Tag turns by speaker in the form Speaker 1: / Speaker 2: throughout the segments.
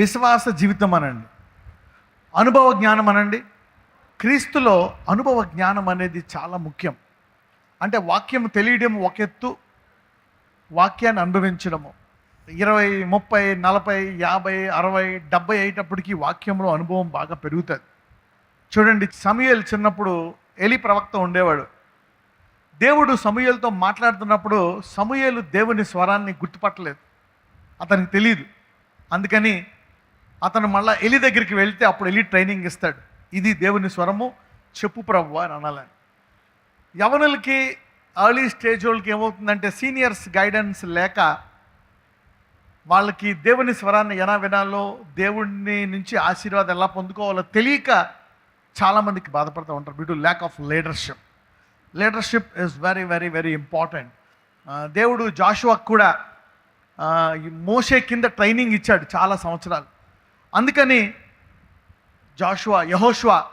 Speaker 1: విశ్వాస జీవితం అనండి. అనుభవ జ్ఞానం అనండి. క్రీస్తులో అనుభవ జ్ఞానం అనేది చాలా ముఖ్యం. అంటే వాక్యం తెలియడం ఒక ఎత్తు వాక్యాన్ని అనుభవించడము. ఇరవై ముప్పై నలభై యాభై అరవై డెబ్బై అయ్యేటప్పటికి వాక్యంలో అనుభవం బాగా పెరుగుతుంది. చూడండి సమయలు చిన్నప్పుడు ఎలి ప్రవక్త ఉండేవాడు. దేవుడు సమూయేలుతో మాట్లాడుతున్నప్పుడు సమూయేలు దేవుని స్వరాన్ని గుర్తుపట్టలేదు. అతనికి తెలియదు అందుకని అతను మళ్ళీ ఎలి దగ్గరికి వెళ్తే అప్పుడు ఎలి ట్రైనింగ్ ఇస్తాడు. ఇది దేవుని స్వరము చెప్పు ప్రభు అని అనాలని. యవనులకి ఎర్లీ స్టేజ్ వాళ్ళకి ఏమవుతుందంటే సీనియర్స్ గైడెన్స్ లేక వాళ్ళకి దేవుని స్వరాన్ని ఎలా వినాలో దేవుడిని నుంచి ఆశీర్వాదం ఎలా పొందుకోవాలో తెలియక చాలామందికి బాధపడుతూ ఉంటారు బిటు lack of leadership leadership is very very very important దేవుడు జాషువాకు కూడా మోసే మోషే కింద ట్రైనింగ్ ఇచ్చాడు చాలా సంవత్సరాలు. అందుకని జాషువా యహోష్వా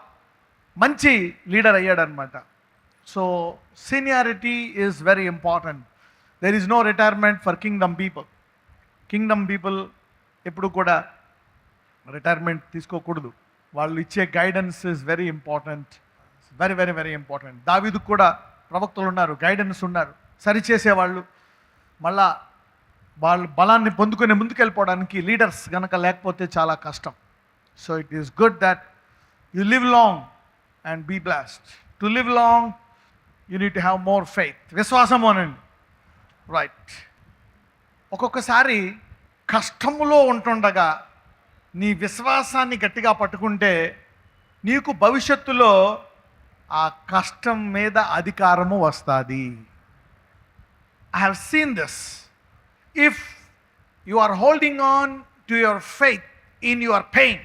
Speaker 1: మంచి leader అయ్యాడనమాట so seniority is very important there is no retirement for kingdom people kingdom people ఎప్పుడు కూడా రిటైర్మెంట్ తీసుకోకూడదు. వాళ్ళు ఇచ్చే guidance is very important very very very important దావీదుకు కూడా ప్రవక్తలు ఉన్నారు గైడెన్స్ ఉన్నారు. సరిచేసేవాళ్ళు మళ్ళా వాళ్ళు బలాన్ని పొందుకొని ముందుకెళ్ళిపోవడానికి లీడర్స్ కనుక లేకపోతే చాలా కష్టం. So it is good that you live long and be blessed to live long you need have more faith విశ్వాసం అనండి. రైట్ ఒక్కొక్కసారి కష్టములో ఉంటుండగా నీ విశ్వాసాన్ని గట్టిగా పట్టుకుంటే నీకు భవిష్యత్తులో ఆ కష్టం మీద అధికారము వస్తుంది. I have seen this if you are holding on to your faith in your pain,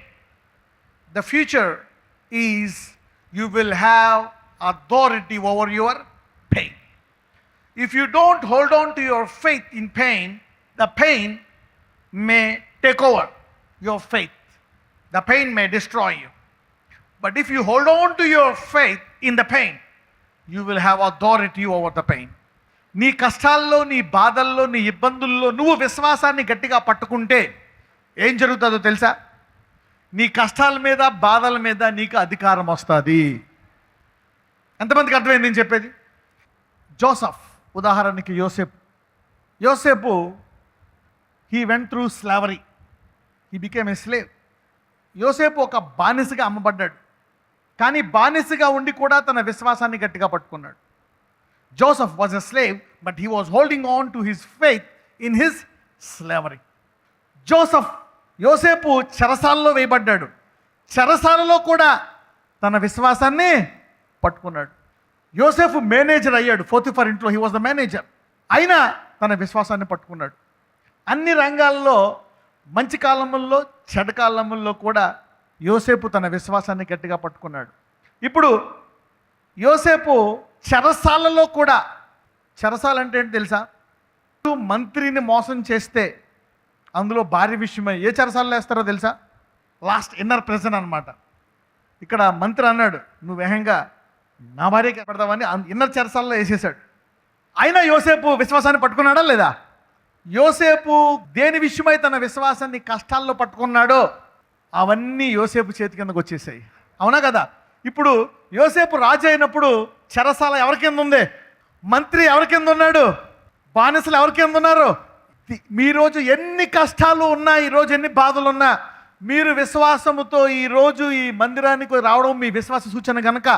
Speaker 1: the future is you will have authority over your pain. If you don't hold on to your faith in pain, the pain may take over your faith. The pain may destroy you. But if you hold on to your faith in the pain, you will have authority over the pain. నీ కష్టాల్లో నీ బాధల్లో నీ ఇబ్బందుల్లో నువ్వు విశ్వాసాన్ని గట్టిగా పట్టుకుంటే ఏం జరుగుతుందో తెలుసా? నీ కష్టాల మీద బాధల మీద నీకు అధికారం వస్తుంది. ఎంతమందికి అర్థమైంది నేను చెప్పేది? జోసఫ్ ఉదాహరణకి యోసేపు. యోసేపు he went through slavery he became a slave యోసేపు ఒక బానిసగా అమ్మబడ్డాడు. కానీ బానిసగా ఉండి కూడా తన విశ్వాసాన్ని గట్టిగా పట్టుకున్నాడు. Joseph was a slave but he was holding on to his faith in his slavery Joseph యోసేపు చెరసాలలో వేయబడ్డాడు. చెరసాలలో కూడా తన విశ్వాసాన్ని పట్టుకున్నాడు. యోసేఫ్ మేనేజర్ అయ్యాడు. ఫోర్తిఫర్ ఇంట్లో హీ వాజ్ ద మేనేజర్ అయినా తన విశ్వాసాన్ని పట్టుకున్నాడు. అన్ని రంగాల్లో మంచి కాలముల్లో చెడ్డ కాలముల్లో కూడా యోసేపు తన విశ్వాసాన్ని గట్టిగా పట్టుకున్నాడు. ఇప్పుడు యోసేపు చెరసాలలో కూడా చెరసాల అంటే ఏంటి తెలుసా? మంత్రిని మోసం చేస్తే అందులో భార్య విషయమై ఏ చెరసాలలో వేస్తారో తెలుసా? లాస్ట్ ఇన్నర్ ప్రెజన్ అనమాట ఇక్కడ మంత్రి అన్నాడు నువ్వు వేహంగా నా భార్యకి పెడతావని ఇన్నర్ చెరసాలలో వేసేసాడు. అయినా యోసేపు విశ్వాసాన్ని పట్టుకున్నాడా లేదా? యోసేపు దేని విషయమై తన విశ్వాసాన్ని కష్టాల్లో పట్టుకున్నాడో అవన్నీ యోసేపు చేతి కిందకు వచ్చేసాయి. అవునా కదా? ఇప్పుడు యోసేపు రాజు అయినప్పుడు చెరసాల ఎవరి కింద ఉంది మంత్రి ఎవరి కింద ఉన్నాడు బానిసలు ఎవరి కింద ఉన్నారు మీరోజు మీ రోజు ఎన్ని కష్టాలు ఉన్నా ఈరోజు ఎన్ని బాధలు ఉన్నా మీరు విశ్వాసముతో ఈరోజు ఈ మందిరానికి రావడం మీ విశ్వాస సూచన కనుక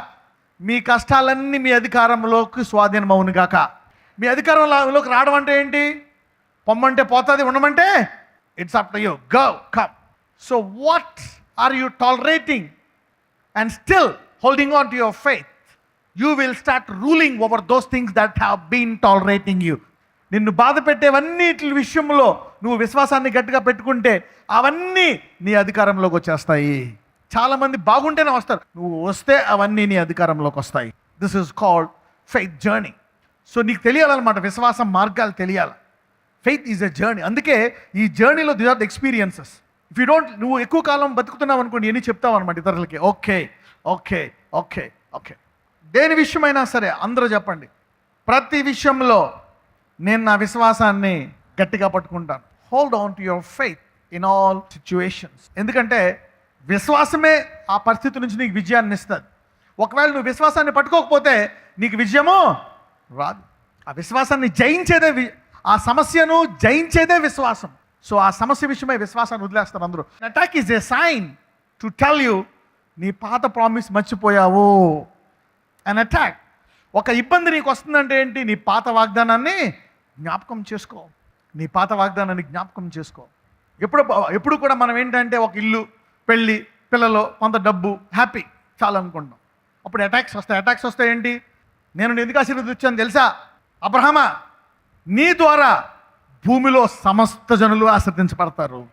Speaker 1: మీ కష్టాలన్నీ మీ అధికారంలోకి స్వాధీనం అవును గాక మీ అధికారంలోకి రావడం అంటే ఏంటి? పొమ్మంటే పోతుంది ఉండమంటే it's up to you gov come so what are you tolerating and still holding on to your faith, you will start ruling over those things that have been tolerating you. నిన్ను బాధ పెట్టేవన్నిటి విషయంలో నువ్వు విశ్వాసాన్ని గట్టిగా పెట్టుకుంటే అవన్నీ నీ అధికారంలోకి వచ్చేస్తాయి. చాలామంది బాగుంటేనే వస్తారు. నువ్వు వస్తే అవన్నీ నీ అధికారంలోకి వస్తాయి. This is called faith journey so నీకు తెలియాలన్నమాట విశ్వాసం మార్గాలు తెలియాలి. ఫెయిత్ ఈజ్ ఎ జర్నీ అందుకే ఈ జర్నీలో this are the experiences if you don't నువ్వు ఎక్కువ కాలం బతుకుతున్నావు అనుకోండి ఎన్ని చెప్తావు అనమాట ఇతరులకి. ఓకే ఓకే ఓకే ఓకే దేని విషయమైనా సరే అందరూ చెప్పండి. ప్రతి విషయంలో నేను నా విశ్వాసాన్ని గట్టిగా పట్టుకుంటాను. Hold on to your faith in all situations ఎందుకంటే విశ్వాసమే ఆ పరిస్థితి నుంచి నీకు విజయాన్ని ఇస్తుంది. ఒకవేళ నువ్వు విశ్వాసాన్ని పట్టుకోకపోతే నీకు విజయము రాదు. ఆ విశ్వాసాన్ని జయించేదే వి- ఆ సమస్యను జయించేదే విశ్వాసం. సో ఆ సమస్య విషయమై విశ్వాసాన్ని వదిలేస్తారు అందరూ. Attack is a sign to tell you నీ పాత ప్రామిస్ మర్చిపోయావు. అన్ అటాక్ ఒక ఇబ్బంది నీకు వస్తుందంటే ఏంటి? నీ పాత వాగ్దానాన్ని జ్ఞాపకం చేసుకో. నీ పాత వాగ్దానాన్ని జ్ఞాపకం చేసుకో. ఎప్పుడు ఎప్పుడు కూడా మనం ఏంటంటే ఒక ఇల్లు పెళ్ళి పిల్లలు కొంత డబ్బు హ్యాపీ చాలా అనుకుంటాం అప్పుడు అటాక్స్ వస్తాయి. అటాక్స్ వస్తాయి ఏంటి? నేను ఎందుకు ఆశీర్వదించాను తెలుసా? అబ్రహమా నీ ద్వారా భూమిలో సమస్త జనులు ఆశ్రదించబడతారు.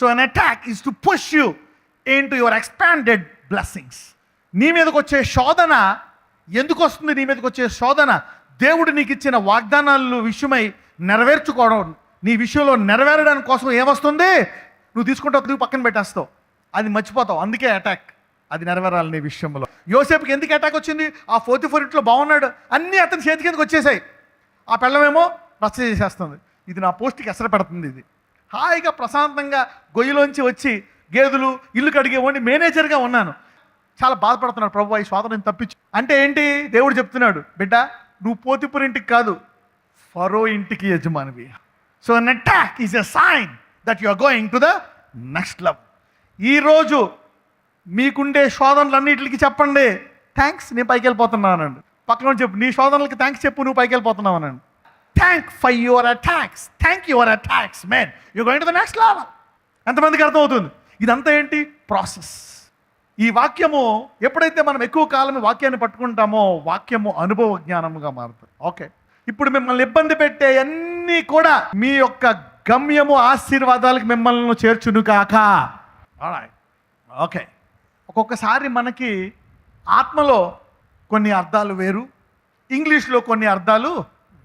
Speaker 1: So an attack is to push you into your expanded blessings నీ మీదకి వచ్చే శోధన ఎందుకు వస్తుంది? నీ మీదకి వచ్చే శోధన దేవుడు నీకు ఇచ్చిన వాగ్దానాలు విషయమై నెరవేర్చుకోవడం నీ విషయంలో నెరవేరడానికి కోసం ఏమొస్తుంది? నువ్వు తీసుకుంటావు నువ్వు పక్కన పెట్టేస్తావు. అది మర్చిపోతావు. అందుకే అటాక్ అది నెరవేరాలి నీ విషయంలో. యోసేపుకి ఎందుకు అటాక్ వచ్చింది? ఆ ఫోర్టీ ఫోర్ ఇంట్లో బాగున్నాడు. అన్నీ అతని చేతి కిందకి వచ్చేసాయి? ఆ పిల్లమేమో రచ్చ చేసేస్తుంది. ఇది నా పోస్ట్కి ఎసర పెడుతుంది ఇది. హాయిగా ప్రశాంతంగా గొయ్యిలోంచి వచ్చి గేదెలు ఇల్లు కడిగేవాడిని మేనేజర్గా ఉన్నాను. చాలా బాధపడుతున్నాడు ప్రభు ఈ స్వాతంత్రం తప్పించు. అంటే ఏంటి? దేవుడు చెప్తున్నాడు బిడ్డ నువ్వు పోతిపురి ఇంటికి కాదు ఫరో ఇంటికి యజమానివి. So an attack is a sign that you are going to the next level ఈరోజు మీకుండే శోధనలన్నిటికి చెప్పండి. థ్యాంక్స్ నేను పైకి వెళ్ళిపోతున్నానండి పక్కన చెప్పు నీ శోధనలకి థ్యాంక్స్ చెప్పు నువ్వు పైకి వెళ్ళిపోతున్నావు అనండి thank for your attacks thank your attacks men you going to the next level ఎంతమందికి అర్థమవుతుంది? ఇదంతా ఏంటి? ప్రాసెస్ ఈ వాక్యము ఎప్పుడైతే మనం ఎక్కువ కాలం వాక్యాన్ని పట్టుకుంటామో వాక్యము అనుభవ జ్ఞానముగా మారుతుంది. ఓకే ఇప్పుడు మిమ్మల్ని ఇబ్బంది పెట్టే అన్నీ కూడా మీ యొక్క గమ్యము ఆశీర్వాదాలకు మిమ్మల్ని చేర్చును కాక. ఓకే ఒక్కొక్కసారి మనకి ఆత్మలో కొన్ని అర్థాలు వేరు ఇంగ్లీష్లో కొన్ని అర్థాలు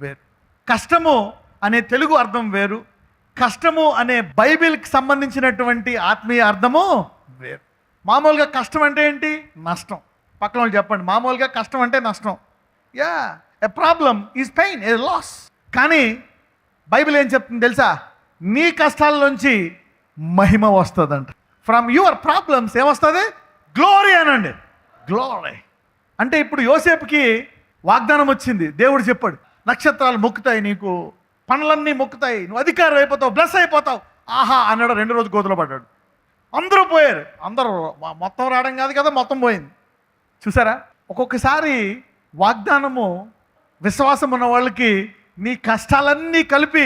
Speaker 1: వేరు. కష్టము అనే తెలుగు అర్థం వేరు. కష్టము అనే బైబిల్కి సంబంధించినటువంటి ఆత్మీయ అర్థము వేరు. మామూలుగా కష్టం అంటే ఏంటి? నష్టం. పక్కన వాళ్ళు చెప్పండి మామూలుగా కష్టం అంటే నష్టం. Yeah a problem is pain a loss కానీ బైబిల్ ఏం చెప్తుంది తెలుసా? నీ కష్టాల్లోంచి మహిమ వస్తుందంట. ఫ్రమ్ యువర్ ప్రాబ్లమ్స్ ఏమొస్తుంది? గ్లోరీ అనండి. గ్లోరీ అంటే ఇప్పుడు యోసేపుకి వాగ్దానం వచ్చింది. దేవుడు చెప్పాడు నక్షత్రాలు మొక్కుతాయి నీకు పనులన్నీ మొక్కుతాయి నువ్వు అధికారం అయిపోతావు బ్లెస్ అయిపోతావు. ఆహా అన్నాడు రెండు రోజు గోతులో పడ్డాడు. అందరూ పోయారు. అందరూ మొత్తం రావడం కాదు కదా మొత్తం పోయింది. చూసారా? ఒక్కొక్కసారి వాగ్దానము విశ్వాసం ఉన్న వాళ్ళకి నీ కష్టాలన్నీ కలిపి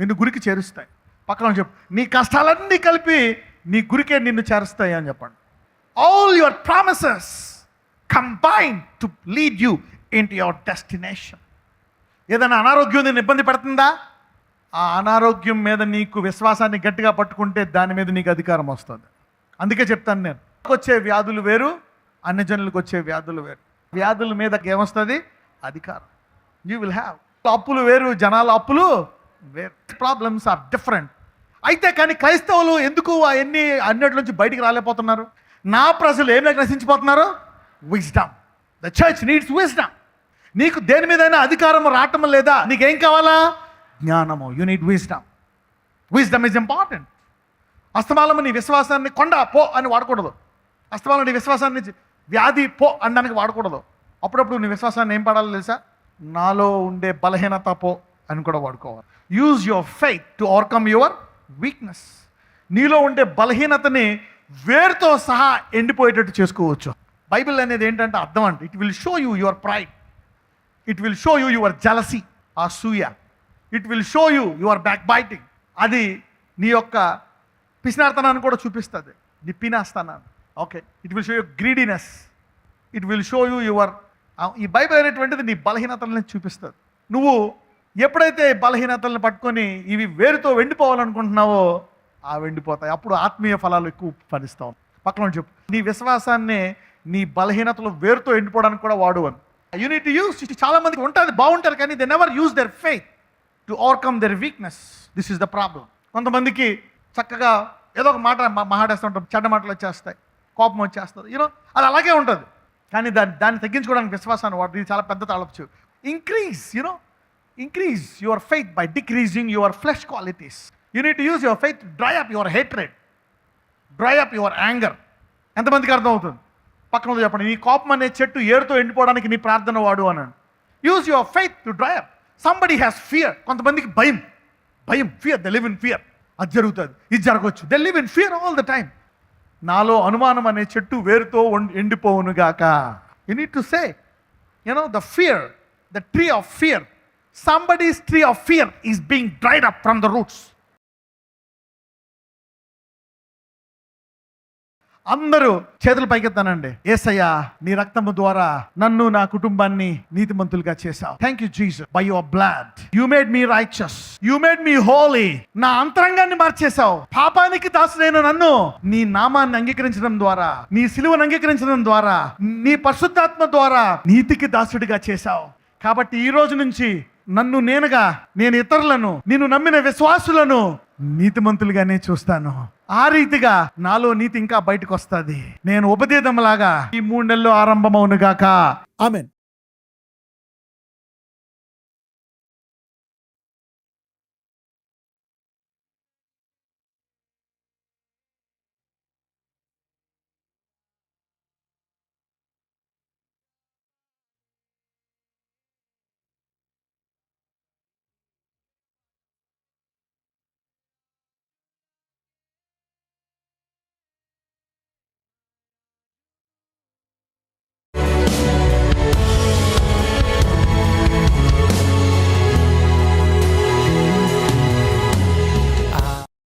Speaker 1: నిన్ను గురికి చేరుస్తాయి. పక్కన చెప్పు నీ కష్టాలన్నీ కలిపి నీ గురికే నిన్ను చేరుస్తాయి అని చెప్పండి. All your promises combine to lead you into your destination ఏదైనా అనారోగ్యం నేను ఇబ్బంది పెడుతుందా? ఆ అనారోగ్యం మీద నీకు విశ్వాసాన్ని గట్టిగా పట్టుకుంటే దాని మీద నీకు అధికారం వస్తుంది. అందుకే చెప్తాను నేను. వచ్చే వ్యాధులు వేరు అన్ని జనులకు వచ్చే వ్యాధులు వేరు. వ్యాధుల మీద ఏమొస్తుంది? అధికారం. యూ విల్ హ్యావ్ అప్పులు వేరు జనాల అప్పులు వేరు. ప్రాబ్లమ్స్ ఆర్ డిఫరెంట్ అయితే కానీ క్రైస్తవులు ఎందుకు అవన్నీ అన్నిటి నుంచి బయటికి రాలేకపోతున్నారు? నా ప్రజలు ఏం నశించిపోతున్నారు? Wisdom the church needs wisdom నీకు దేని మీదైనా అధికారం రావటం లేదా? నీకేం కావాలా? జ్ఞానము you need wisdom wisdom is important అస్తమాలము నీ విశ్వాసాన్ని కొండ పో అని వాడకూడదు. అస్తమాలం నీ విశ్వాసాన్ని వ్యాధి పో అనడానికి వాడకూడదు. అప్పుడప్పుడు నీ విశ్వాసాన్ని ఏం పడాలో తెలుసా? నాలో ఉండే బలహీనత పో అని కూడా వాడుకోవాలి. Use your faith to overcome your weakness నీలో ఉండే బలహీనతని వేరుతో సహా ఎండిపోయేటట్టు చేసుకోవచ్చు. బైబిల్ అనేది ఏంటంటే అర్థం అంటే it will show you your pride it will show you your jealousy ఆ సూయ. It will show you your backbiting అది నీ యొక్క పిసినార్తనాన్ని కూడా చూపిస్తుంది. నీ పినాస్తానాన్ని. Okay it will show you greediness it will show you your ఈ బైబిల్ అనేటువంటిది నీ బలహీనతలను చూపిస్తుంది. నువ్వు ఎప్పుడైతే బలహీనతలను పట్టుకొని ఇవి వేరుతో వెండిపోవాలనుకుంటున్నావో ఆ వెండిపోతాయి. అప్పుడు ఆత్మీయ ఫలాలు ఎక్కువ ఫలిస్తావు. పక్కన చెప్పు. నీ విశ్వాసాన్ని నీ బలహీనతలు వేరుతో ఎండిపోవడానికి కూడా వాడు అని యూనిట్ యూస్ చాలా మందికి ఉంటుంది బాగుంటారు కానీ they never use their faith to overcome their weakness this is the problem కొంతమందికి చక్కగా ఏదో ఒక మాట మా- చెడ్డ మాటలు వచ్చేస్తాయి కోపం వచ్చేస్తుంది యూనో అది అలాగే ఉంటుంది. కానీ దాన్ని దాన్ని తగ్గించుకోవడానికి విశ్వాసాన్ని వాడు ఇది చాలా పెద్ద తలపచ్చు increase you know increase your faith by decreasing your flesh qualities you need use your faith dry up your hatred dry up your anger ఎంతమందికి అర్థం అవుతుంది పక్కన చెప్పండి నీ కోపం అనే చెట్టు ఏరుతో ఎండిపోవడానికి నీ ప్రార్థన వాడు అన్నాడు. Use your faith to dry up somebody has fear కొంతమందికి భయం. భయం fear they live in fear అది జరుగుతుంది. ఇది జరగవచ్చు they live in fear all the time నాలో అనుమానం అనే చెట్టు వేరుతో ఎండిపోవును గాక. You need to say you know the fear the tree of fear somebody's tree of fear is being dried up from the roots అందరూ చేతులు పైకెత్తానండి. ఏసయ్యా నీ రక్తము ద్వారా నన్ను నా కుటుంబాన్ని నీతిమంతులుగా చేశావు. Thank you Jesus by your blood you made me righteous you made me holy నా అంతరంగాన్ని మార్చేశావు. పాపానికి దాసుడైన నన్ను నీ నామాన్ని అంగీకరించడం ద్వారా నీ సిలువను అంగీకరించడం ద్వారా నీ పరిశుద్ధాత్మ ద్వారా నీతికి దాసుడిగా చేశావు. కాబట్టి ఈ రోజు నుంచి నన్ను నేనుగా నేను ఇతరులను నిన్ను నమ్మిన విశ్వాసులను నీతిమంతులుగానే చూస్తాను. ఆ రీతిగా నాలో నీతి ఇంకా బయటకు వస్తుంది నేను ఉపదేశంలాగా ఈ మూడు నెలలు ఆరంభమవునుగాక.
Speaker 2: ఆమెన్.